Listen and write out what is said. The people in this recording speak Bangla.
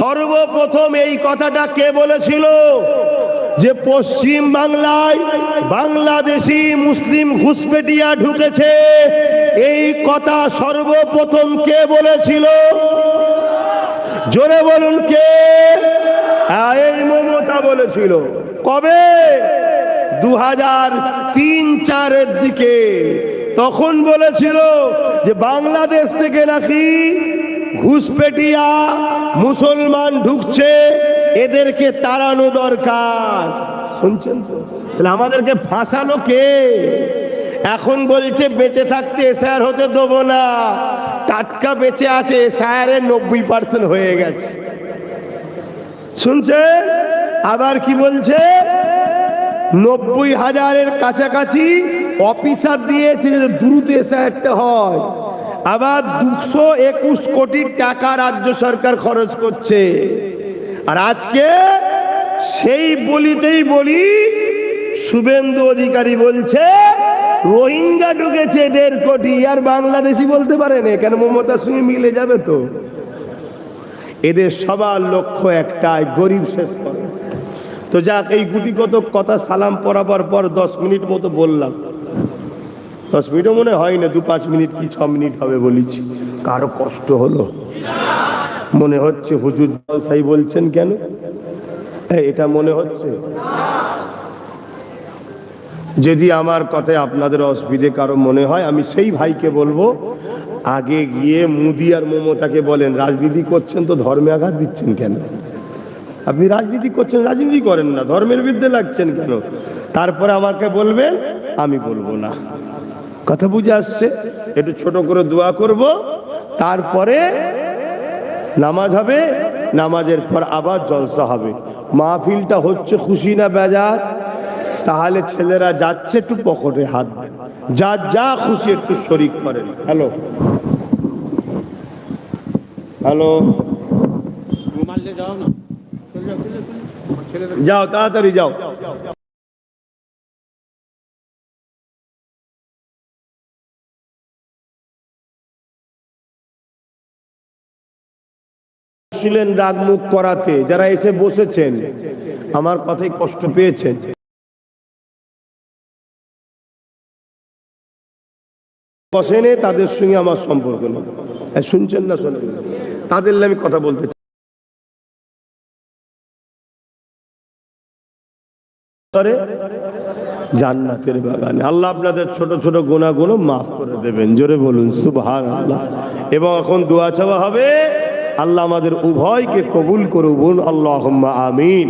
সর্বপ্রথম এই কথাটা কে বলেছিল? যে পশ্চিম বাংলায় বাংলাদেশি মুসলিম ঘুষপেটিয়া ঢুকেছে। এই কথা সর্বপ্রথম কে বলেছিল? জোরে বলুন কে? এই মমতা বলেছিল। কবে? দু হাজার তিন চারের দিকে। তখন বলেছিল যে বাংলাদেশ থেকে নাকি ঘুষপেটিয়া মুসলমান ঢুকছে, এদেরকে তাড়ানো দরকার। শুনছেন তো? তাহলে আমাদেরকে ফাঁসালো কে? এখন বলছে, বেঁচে থাকতে এসআর হতে দেবো না। টাটকা বেঁচে আছে এসআরের নব্বই পার্সেন্ট হয়ে গেছে। শুনছে আবার কি বলছে? নব্বই হাজারের কাছাকাছি অফিসার দিয়েছে দ্রুত এসআরটা হয়। আবার দুশো একুশ কোটি টাকা রাজ্য সরকার খরচ করছে। আর আজকে সেই বলিতেই বলি, শুভেন্দু অধিকারী বলছে, রোহিঙ্গা ঢুকেছে দেড় কোটি, আর বাংলাদেশি বলতে পারে না, কেন মমতার সঙ্গে মিলে যাবে তো? এদের সবার লক্ষ্য একটাই, গরিব শেষ করে। তো যাক, এই গুটি কত কথা সালাম পরাবার পর দশ মিনিট মতো বললাম। দশ মিনিটও মনে হয় না দু পাঁচ মিনিট কি ছ মিনিট হবে বলেছি। কারও কষ্ট হলো? মনে হচ্ছে হুজুর সাই বলছেন কেন? এই, এটা মনে হচ্ছে। যদি আমার কথায় আপনাদের অসুবিধে কারও মনে হয় আমি সেই ভাইকে বলব আগে গিয়ে মুদি আর মমতাকে বলেন রাজনীতি করছেন তো ধর্মে আঘাত দিচ্ছেন কেন? আপনি রাজনীতি করছেন রাজনীতি করেন না ধর্মের বিরুদ্ধে লাগছেন কেন? তারপরে আমাকে বলবেন আমি বলব না। কথা বুঝে আসছে? একটু ছোট করে দোয়া করব। তারপরে নামাজ হবে নামাজের পর আবার জলসা হবে। মাহফিলটা হচ্ছে খুশি না বেজার? তাহলে ছেলেরা যাচ্ছে একটু পকেটে হাত যা যা খুশি একটু শরিক করেন। হ্যালো। হ্যালো। যাও তাড়াতাড়ি যাও। ছিলেন রাগমুখ করাতে, যারা এসে বসেছেন, আমার কথাই কষ্ট পেয়েছেন। বসেনে তাদের সঙ্গে আমার সম্পর্ক নেই। শুনছেন না শোনেন? তাদের আমি কথা বলতে। জান্নাতের বাগানে। আল্লাহ আপনাদের ছোট ছোট গুণাগুলো মাফ করে দেবেন। জোরে বলুন আল্লাহ এবং এখন দোয়া চাওয়া হবে আল্লাহ আমাদের উভয়কে কবুল করুন আল্লাহ আমিন।